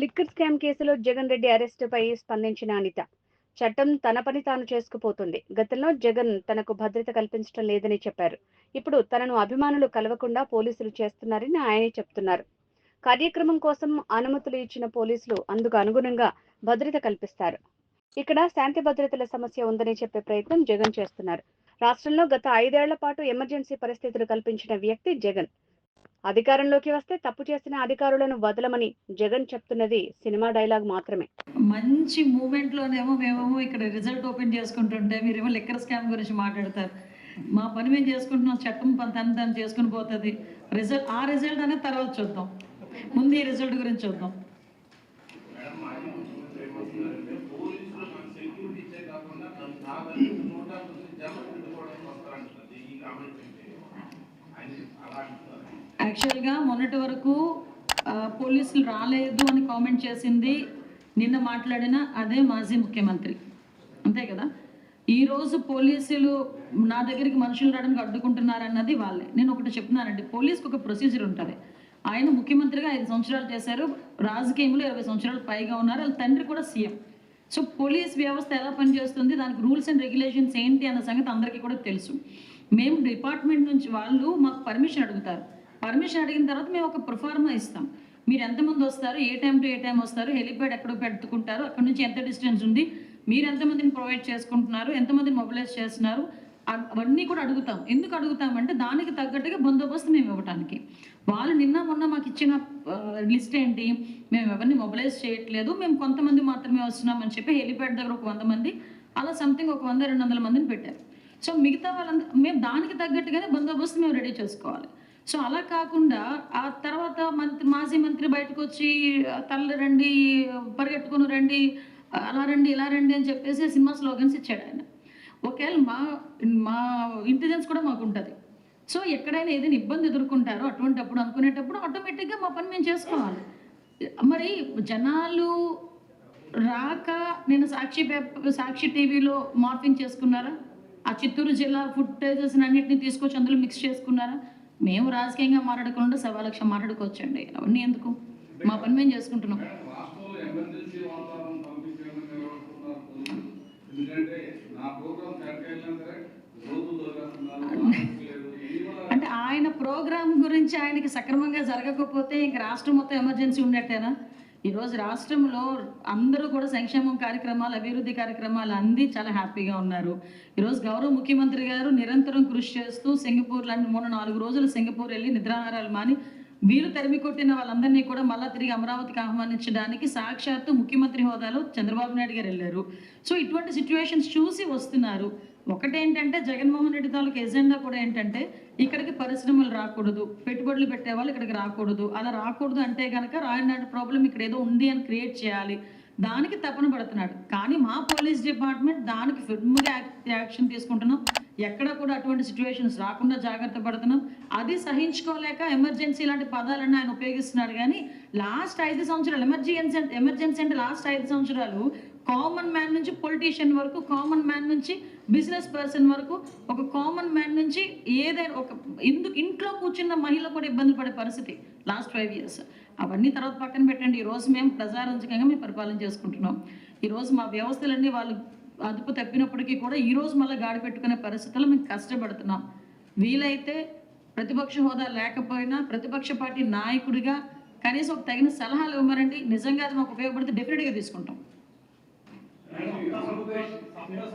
Liquor scam కేసులో జగన్ రెడ్డి అరెస్టుపై స్పందించిన అనిత. చట్టం తన పని తాను చేసుకుపోతుంది. గతంలో జగన్ తనకు భద్రత కల్పించడం లేదని చెప్పారు. ఇప్పుడు తనను అభిమానులు కలవకుండా పోలీసులు చేస్తున్నారని ఆయనే చెప్తున్నారు. కార్యక్రమం కోసం అనుమతులు ఇచ్చిన పోలీసులు అందుకు అనుగుణంగా భద్రత కల్పిస్తారు. ఇక్కడ శాంతి భద్రతల సమస్య ఉందని చెప్పే ప్రయత్నం జగన్ చేస్తున్నారు. రాష్ట్రంలో గత ఐదేళ్ళ పాటు ఎమర్జెన్సీ పరిస్థితులు కల్పించిన వ్యక్తి జగన్. అధికారంలోకి వస్తే తప్పు చేసిన అధికారులను వదలమని జగన్ చెప్తున్నది సినిమా డైలాగ్ మాత్రమే. మంచి మూమెంట్లోనేమో మేమేమో ఇక్కడ రిజల్ట్ ఓపెన్ చేసుకుంటుంటే మీరేమో లిక్కర్ స్కామ్ గురించి మాట్లాడతారు. మా పని మేము చేసుకుంటున్నాం చట్టం తను తను చేసుకుని పోతుంది. రిజల్ట్ ఆ రిజల్ట్ అనేది తర్వాత చూద్దాం. ముందు ఈ రిజల్ట్ గురించి చూద్దాం. యాక్చువల్గా మొన్నటి వరకు పోలీసులు రాలేదు అని కామెంట్ చేసింది నిన్న మాట్లాడిన అదే మాజీ ముఖ్యమంత్రి. అంతే కదా? ఈరోజు పోలీసులు నా దగ్గరికి మనుషులు రావడానికి అడ్డుకుంటున్నారన్నది వాళ్ళే. నేను ఒకటి చెప్తున్నానండి పోలీస్కి ఒక ప్రొసీజర్ ఉంటుంది. ఆయన ముఖ్యమంత్రిగా ఐదు సంవత్సరాలు చేశారు రాజకీయంలో ఇరవై సంవత్సరాలు పైగా ఉన్నారు వాళ్ళ తండ్రి కూడా సీఎం. సో పోలీస్ వ్యవస్థ ఎలా పనిచేస్తుంది దానికి రూల్స్ అండ్ రెగ్యులేషన్స్ ఏంటి అన్న సంగతి అందరికీ కూడా తెలుసు. మేము డిపార్ట్మెంట్ నుంచి వాళ్ళు మాకు పర్మిషన్ అడుగుతారు. పర్మిషన్ అడిగిన తర్వాత మేము ఒక ప్రొఫార్మా ఇస్తాం. మీరు ఎంతమంది వస్తారు? ఏ టైం టు ఏ టైం వస్తారు? హెలిప్యాడ్ ఎక్కడ పెట్టుకుంటారు? అక్కడ నుంచి ఎంత డిస్టెన్స్ ఉంది? మీరు ఎంతమందిని ప్రొవైడ్ చేసుకుంటున్నారు? ఎంతమందిని మొబిలైజ్ చేస్తున్నారు? అవన్నీ కూడా అడుగుతాం. ఎందుకు అడుగుతామంటే దానికి తగ్గట్టుగా బందోబస్తు మేము ఇవ్వడానికి వాళ్ళు నిన్న మొన్న మాకు ఇచ్చిన లిస్ట్ ఏంటి? మేము ఎవరిని మొబిలైజ్ చేయట్లేదు. మేము కొంతమంది మాత్రమే వస్తున్నామని చెప్పి హెలిప్యాడ్ దగ్గర ఒక వంద మంది అలా సంథింగ్ ఒక వంద రెండు వందల మందిని పెట్టారు. సో మిగతా వాళ్ళందరూ మేము దానికి తగ్గట్టుగానే బందోబస్తు మేము రెడీ చేసుకోవాలి. సో అలా కాకుండా ఆ తర్వాత మంత్రి మాజీ మంత్రి బయటకు వచ్చి తల్లి రండి పరిగెట్టుకుని రండి అలా రండి ఇలా రండి అని చెప్పేసి సినిమా స్లోగన్స్ ఇచ్చాడు ఆయన. ఒకవేళ మా మా ఇంటెలిజెన్స్ కూడా మాకు ఉంటుంది సో ఎక్కడైనా ఏదైనా ఇబ్బంది ఎదుర్కొంటారో అటువంటిప్పుడు అనుకునేటప్పుడు ఆటోమేటిక్గా మా పని మేము చేసుకోవాలి. మరి జనాలు రాక నేను సాక్షి పేపర్ సాక్షి టీవీలో మార్పింగ్ చేసుకున్నారా? ఆ చిత్తూరు జిల్లా ఫుడ్ టేజెస్ అన్నింటినీ తీసుకొచ్చి అందులో మిక్స్ చేసుకున్నారా? మేము రాజకీయంగా మాట్లాడకుండా సవా లక్ష మాట్లాడుకోవచ్చండి. అవన్నీ ఎందుకు? మా పని మేము చేసుకుంటున్నాం. అంటే ఆయన ప్రోగ్రాం గురించి ఆయనకి సక్రమంగా జరగకపోతే ఇంక రాష్ట్రం మొత్తం ఎమర్జెన్సీ ఉన్నట్టేనా? ఈరోజు రాష్ట్రంలో అందరూ కూడా సంక్షేమం కార్యక్రమాలు అభివృద్ధి కార్యక్రమాలు అంది చాలా హ్యాపీగా ఉన్నారు. ఈరోజు గౌరవ ముఖ్యమంత్రి గారు నిరంతరం కృషి చేస్తూ సింగపూర్ లాంటి మూడు నాలుగు రోజులు సింగపూర్ వెళ్ళి నిద్రాహారాలు మాని వీరు తరిమి కొట్టిన వాళ్ళందరినీ కూడా మళ్ళా తిరిగి అమరావతికి ఆహ్వానించడానికి సాక్షాత్తు ముఖ్యమంత్రి హోదాలో చంద్రబాబు నాయుడు గారు వెళ్ళారు. సో ఇటువంటి సిచ్యువేషన్స్ చూసి వస్తున్నారు. ఒకటేంటంటే జగన్మోహన్ రెడ్డి తాలూకు ఎజెండా కూడా ఏంటంటే ఇక్కడికి పరిశ్రమలు రాకూడదు పెట్టుబడులు పెట్టే వాళ్ళు ఇక్కడికి రాకూడదు. అలా రాకూడదు అంటే కనుక రాయనాడు ప్రాబ్లం ఇక్కడ ఏదో ఉంది అని క్రియేట్ చేయాలి. దానికి తపన పడుతున్నాడు. కానీ మా పోలీస్ డిపార్ట్మెంట్ దానికి ఫిర్మ్గా యాక్షన్ తీసుకుంటున్నాం. ఎక్కడ కూడా అటువంటి సిచ్యువేషన్స్ రాకుండా జాగ్రత్త పడుతున్నాం. అది సహించుకోలేక ఎమర్జెన్సీ లాంటి పదాలన్నీ ఆయన ఉపయోగిస్తున్నాడు. కానీ లాస్ట్ ఐదు సంవత్సరాలు ఎమర్జెన్సీ ఎమర్జెన్సీ అంటే లాస్ట్ ఐదు సంవత్సరాలు కామన్ మ్యాన్ నుంచి పొలిటీషియన్ వరకు కామన్ మ్యాన్ నుంచి బిజినెస్ పర్సన్ వరకు ఒక కామన్ మ్యాన్ నుంచి ఏదైనా ఒక ఇందుకు ఇంట్లో కూర్చున్న మహిళ కూడా ఇబ్బంది పడే పరిస్థితి లాస్ట్ ఫైవ్ ఇయర్స్ అవన్నీ తర్వాత పక్కన పెట్టండి. ఈరోజు మేము ప్రజారంజకంగా మేము పరిపాలన చేసుకుంటున్నాం. ఈరోజు మా వ్యవస్థలన్నీ వాళ్ళు అదుపు తప్పినప్పటికీ కూడా ఈరోజు మళ్ళీ గాడి పెట్టుకునే పరిస్థితుల్లో మేము కష్టపడుతున్నాం. వీలైతే ప్రతిపక్ష హోదా లేకపోయినా ప్రతిపక్ష పార్టీ నాయకుడిగా కనీసం ఒక తగిన సలహాలు ఇవ్వమనండి. నిజంగా అది మాకు ఉపయోగపడితే డెఫినెట్గా తీసుకుంటాం.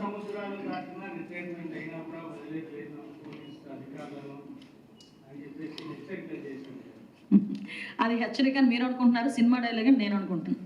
సంవత్సరాలు రిటైర్మెంట్ అయినా కూడా వదిలేట్లేదు అధికారులను అని చెప్పేసి హెచ్చరిక అది హెచ్చరిక అని మీరు అనుకుంటున్నారు సినిమా డైలాగ్ అని నేను అనుకుంటున్నాను.